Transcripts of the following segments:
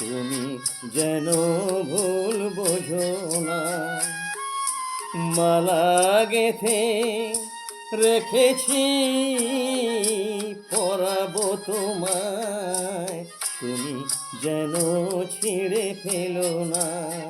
তুমি যেন ভুল বোঝো না। মালা গেথে রেখেছি, পরাবো তোমায়। তুমি যেন ছিঁড়ে ফেলো না।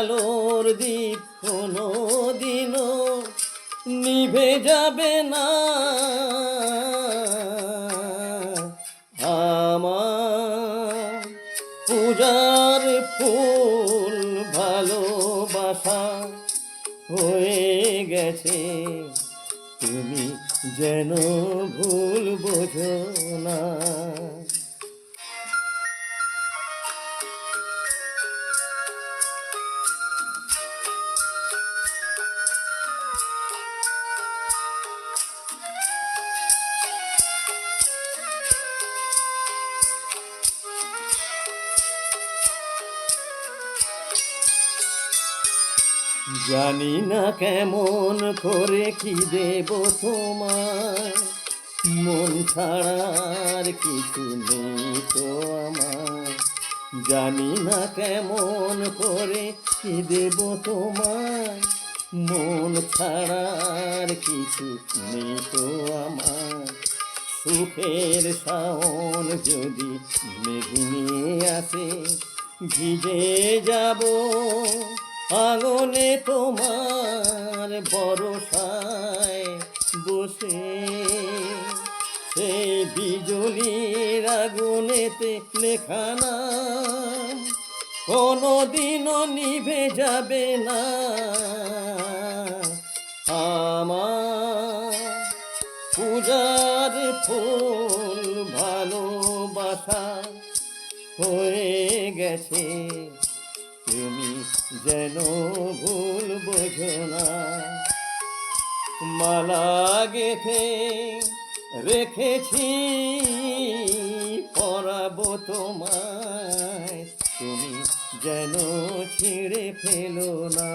আলোর দ্বীপ কোনো দিনও নিভে যাবে না। আমার পূজার ফুল ভালোবাসা হয়ে গেছে। তুমি যেন ভুল বোঝো না। জানি না কেমন করে কি দেব তোমায়। মন ছাড়ার কিছু নেই তো আমার জানি না কেমন করে কি দেব তোমায়। মন ছাড়ার কিছু নেই তো আমার সুখের শাওন যদি মেঘিনে আসে, ভিজে যাব। আঙনে তোমার বরসায় বসে। সেই বিজলির আগুনেতে লেখা নাম কোনো দিনও নিভে যাবে না। আমার পূজার ফুল ভালোবাসা হয়ে গেছে। তুমি যেন ভুল বোঝো না। মালা গেথে রেখেছি, পরাবো তোমায়। তুমি যেন ছিঁড়ে ফেলো না।